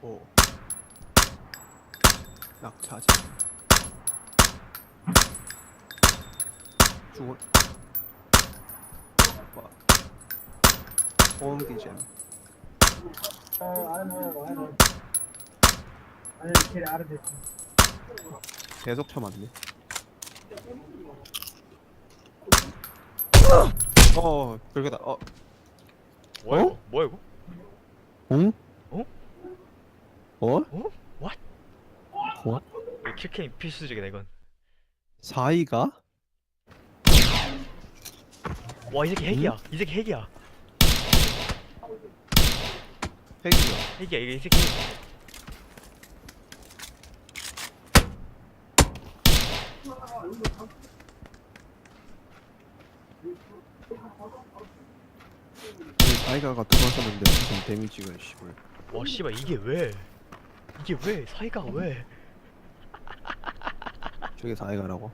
오. 낙차지. 죽어. Uh, this. 계속 쳐맞네. 어, 그러다. 어, 뭐야 어? 이거? 뭐야 이거? 응? 어? 어? 어? What? 어? 이거 킬캠이 필수적이다 이건 사이가? 와 이 새끼 핵이야 이 새끼 핵이야 핵이야. 핵이야 이게 이 새끼 핵. 사이가가 들어왔었는데 무슨 데미지가 씨발. 와 씨발 이게 왜 이게 왜 사이가 왜 저게 사이가라고?